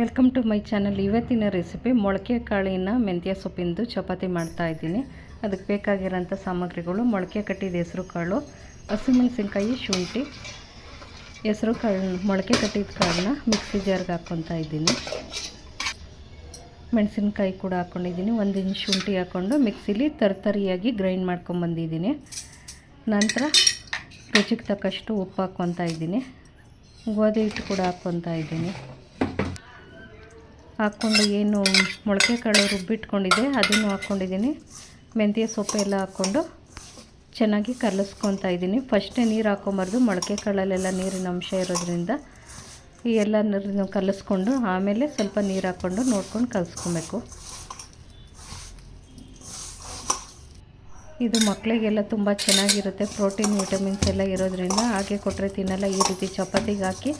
Welcome to my channel. ಇವತ್ತಿನ recipe ಮೊಳಕೆ ಕಾಳಿನ ಮೆಂತ್ಯ ಸೊಪ್ಪಿಂದು ಚಪಾತಿ ಮಾಡ್ತಾ ಇದ್ದೀನಿ. ಅದಕ್ಕೆ ಬೇಕಾಗಿರೋಂಥ ಸಾಮಗ್ರಿಗಳು ಮೊಳಕೆ ಕಟ್ಟಿದ ಹೆಸರು ಕಾಳು ಹಸಿಮೆಣಸಿನ್ಕಾಯಿ ಶುಂಠಿ, ಹೆಸರು ಕಾಳು, ಮೊಳಕೆ ಕಟ್ಟಿದ ಕಾಳನ್ನ ಮಿಕ್ಸಿ ಜಾರ್ಗೆ ಹಾಕ್ಕೊತಾ ಇದ್ದೀನಿ. ಮೆಣಸಿನ್ಕಾಯಿ ಕೂಡ ಹಾಕ್ಕೊಂಡಿದ್ದೀನಿ. ಒಂದು ಇಂಚ್ ಶುಂಠಿ ಹಾಕ್ಕೊಂಡು ಮಿಕ್ಸಿಲಿ ತರತರಿಯಾಗಿ ಗ್ರೈಂಡ್ ಮಾಡ್ಕೊಂಬಂದಿದ್ದೀನಿ ನಂತರ ರುಚಿಗೆ ತಕ್ಕಷ್ಟು ಉಪ್ಪು ಹಾಕ್ಕೊತಾ ಇದ್ದೀನಿ. ಗೋಧಿ ಹಿಟ್ಟು ಕೂಡ ಹಾಕ್ಕೊತಾ ಇದ್ದೀನಿ. ಹಾಕ್ಕೊಂಡು ಏನು ಮೊಳಕೆ ಕಾಳು ರುಬ್ಬಿಟ್ಕೊಂಡಿದ್ದೆ ಅದನ್ನು ಹಾಕ್ಕೊಂಡಿದ್ದೀನಿ. ಮೆಂತ್ಯ ಸೊಪ್ಪು ಎಲ್ಲ ಹಾಕ್ಕೊಂಡು ಚೆನ್ನಾಗಿ ಕಲಸ್ಕೊತಾ ಇದ್ದೀನಿ. ಫಸ್ಟೇ ನೀರು ಹಾಕೊಂಬಾರ್ದು ಮೊಳಕೆ ಕಾಳಲ್ಲೆಲ್ಲ ನೀರಿನ ಅಂಶ ಇರೋದ್ರಿಂದ. ಈ ಎಲ್ಲ ಕಲಿಸ್ಕೊಂಡು ಆಮೇಲೆ ಸ್ವಲ್ಪ ನೀರು ಹಾಕ್ಕೊಂಡು ನೋಡ್ಕೊಂಡು ಕಲಿಸ್ಕೊಬೇಕು. ಇದು ಮಕ್ಕಳಿಗೆಲ್ಲ ತುಂಬ ಚೆನ್ನಾಗಿರುತ್ತೆ. ಪ್ರೋಟೀನ್, ವಿಟಮಿನ್ಸ್ ಎಲ್ಲ ಇರೋದ್ರಿಂದ ಹಾಗೆ ಕೊಟ್ಟರೆ ತಿನ್ನಲ್ಲ. ಈ ರೀತಿ ಚಪಾತಿಗೆ ಹಾಕಿ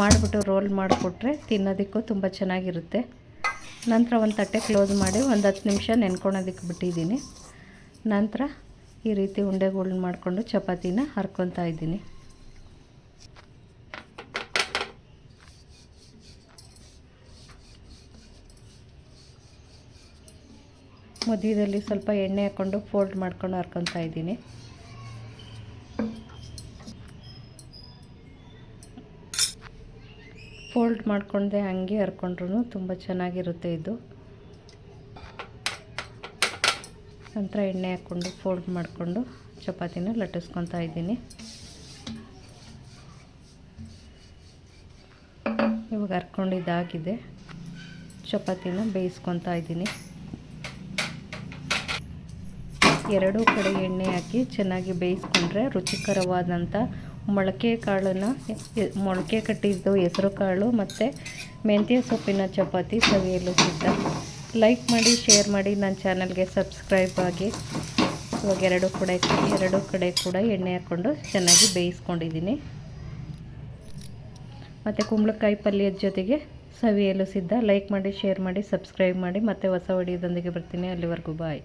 ಮಾಡಿಬಿಟ್ಟು ರೋಲ್ ಮಾಡಿಕೊಟ್ರೆ ತಿನ್ನೋದಕ್ಕೂ ತುಂಬ ಚೆನ್ನಾಗಿರುತ್ತೆ. ನಂತರ ಒಂದು ತಟ್ಟೆ ಕ್ಲೋಸ್ ಮಾಡಿ ಒಂದು ಹತ್ತು ನಿಮಿಷ ನೆನ್ಕೊಳೋದಕ್ಕೆ ಬಿಟ್ಟಿದ್ದೀನಿ. ನಂತರ ಈ ರೀತಿ ಉಂಡೆಗಳ್ನ ಮಾಡಿಕೊಂಡು ಚಪಾತಿನ ಹರ್ಕೊತಾ ಇದ್ದೀನಿ. ಮಧ್ಯದಲ್ಲಿ ಸ್ವಲ್ಪ ಎಣ್ಣೆ ಹಾಕ್ಕೊಂಡು ಫೋಲ್ಡ್ ಮಾಡ್ಕೊಂಡು ಹರ್ಕೊತಾ ಇದ್ದೀನಿ. ಫೋಲ್ಡ್ ಮಾಡ್ಕೊಂಡೆ ಹಂಗೆ ಹರ್ಕೊಂಡ್ರೂ ತುಂಬ ಚೆನ್ನಾಗಿರುತ್ತೆ ಇದು. ನಂತರ ಎಣ್ಣೆ ಹಾಕ್ಕೊಂಡು ಫೋಲ್ಡ್ ಮಾಡಿಕೊಂಡು ಚಪಾತಿನ ಲಟ್ಟಿಸ್ಕೊತಾ ಇದ್ದೀನಿ. ಇವಾಗ ಹರ್ಕೊಂಡಿದ್ದಾಗಿದೆ. ಚಪಾತಿನ ಬೇಯಿಸ್ಕೊತಾ ಇದ್ದೀನಿ. ಎರಡೂ ಕಡೆ ಎಣ್ಣೆ ಹಾಕಿ ಚೆನ್ನಾಗಿ ಬೇಯಿಸ್ಕೊಂಡ್ರೆ ರುಚಿಕರವಾದಂಥ ಮೊಳಕೆ ಕಾಳನ್ನು ಮೊಳಕೆ ಕಟ್ಟಿದ್ದು ಹೆಸರು ಕಾಳು ಮತ್ತು ಮೆಂತ್ಯ ಸೊಪ್ಪಿನ ಚಪಾತಿ ಸವಿಯಲು ಸಿದ್ಧ. ಲೈಕ್ ಮಾಡಿ, ಶೇರ್ ಮಾಡಿ, ನನ್ನ ಚಾನಲ್ಗೆ ಸಬ್ಸ್ಕ್ರೈಬ್ ಆಗಿ. ಇವಾಗ ಎರಡು ಕಡೆ ಎರಡು ಕಡೆ ಕೂಡ ಎಣ್ಣೆ ಹಾಕ್ಕೊಂಡು ಚೆನ್ನಾಗಿ ಬೇಯಿಸ್ಕೊಂಡಿದ್ದೀನಿ. ಮತ್ತು ಕುಂಬಳಕಾಯಿ ಪಲ್ಯದ ಜೊತೆಗೆ ಸವಿಯಲು ಸಿದ್ಧ. ಲೈಕ್ ಮಾಡಿ, ಶೇರ್ ಮಾಡಿ, ಸಬ್ಸ್ಕ್ರೈಬ್ ಮಾಡಿ. ಮತ್ತು ಹೊಸ ವಿಡಿಯೋದೊಂದಿಗೆ ಬರ್ತೀನಿ. ಅಲ್ಲಿವರೆಗೂ ಬಾಯ್.